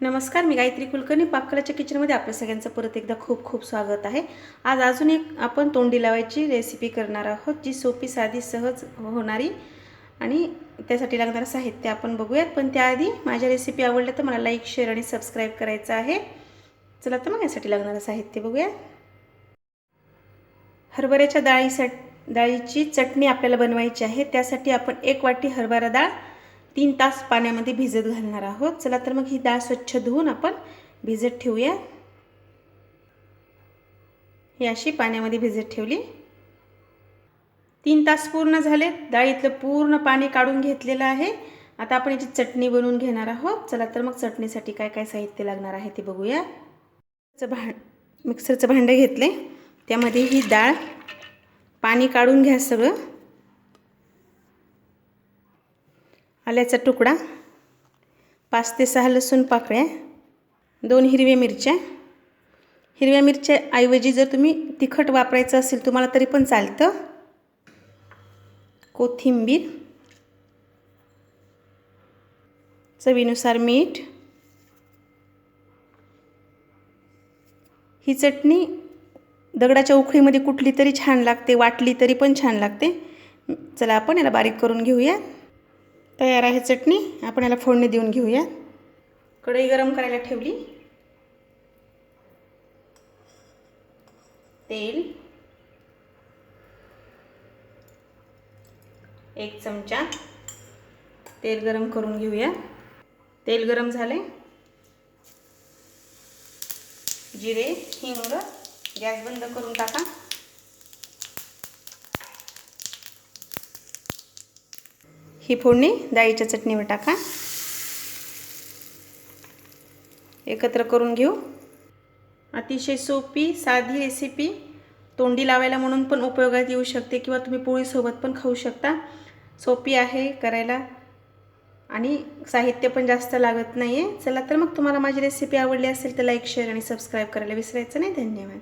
नमस्कार मी गायत्री कुलकर्णी. पाककलाच्या किचनमध्ये आपल्या सगळ्यांचं परत एकदा खूप खूप स्वागत आहे. आज अजून एक आपण तोंडी लावायची रेसिपी करणार आहोत जी सोपी साधी सहज होणारी आणि त्यासाठी लागणारं साहित्य आपण बघूयात. पण त्याआधी माझ्या रेसिपी आवडल्या तर मला लाईक शेअर आणि सबस्क्राईब करायचं आहे. चला तर मग यासाठी लागणारं साहित्य बघूया. हरभऱ्याच्या डाळीसाठी डाळीची चटणी आपल्याला बनवायची आहे. त्यासाठी आपण एक वाटी हरभरा डाळ तीन तास पाण्यामध्ये भिजत घालणार आहोत. चला तर मग ही डाळ स्वच्छ धुवून आपण भिजत ठेवूया. ही अशी पाण्यामध्ये भिजत ठेवली. तीन तास पूर्ण झाले डाळीतलं पूर्ण पाणी काढून घेतलेलं आहे. आता आपण याची चटणी बनवून घेणार आहोत. चला तर मग चटणीसाठी काय काय साहित्य लागणार आहे ते बघूया. भां मिक्सरचं भांडं घेतले. त्यामध्ये ही डाळ पाणी काढून घ्या सगळं. आल्याचा तुकडा पाच ते सहा लसूण पाकळ्या दोन हिरव्या मिरच्या. हिरव्या मिरच्या ऐवजी जर तुम्ही तिखट वापरायचं असेल तुम्हाला तरी पण चालतं. कोथिंबीर चवीनुसार मीठ. ही चटणी दगडाच्या उखळीमध्ये कुठली तरी छान लागते वाटली तरी पण छान लागते. चला आपण याला बारीक करून घेऊया. तयार आहे चटणी. आपण याला फोडणी देऊन घेऊया. कढई गरम करायला ठेवली. तेल. एक चमचा. तेल गरम करून घेऊया. तेल गरम झाले जिरे हिंग गॅस बंद करून टाका. ही फोडणी डाळीच्या चटणीवर टाका. एकत्र करून घेऊ. अतिशय सोपी साधी रेसिपी तोंडी लावायला म्हणून पण उपयोगात येऊ शकते किंवा तुम्ही पोळीसोबत पण खाऊ शकता. सोपी आहे करायला. आणि साहित्य पण जास्त लागत नाही आहे चला तर मग तुम्हाला माझी रेसिपी आवडली असेल तर लाईक शेअर आणि सबस्क्राईब करायला विसरायचं नाही. धन्यवाद.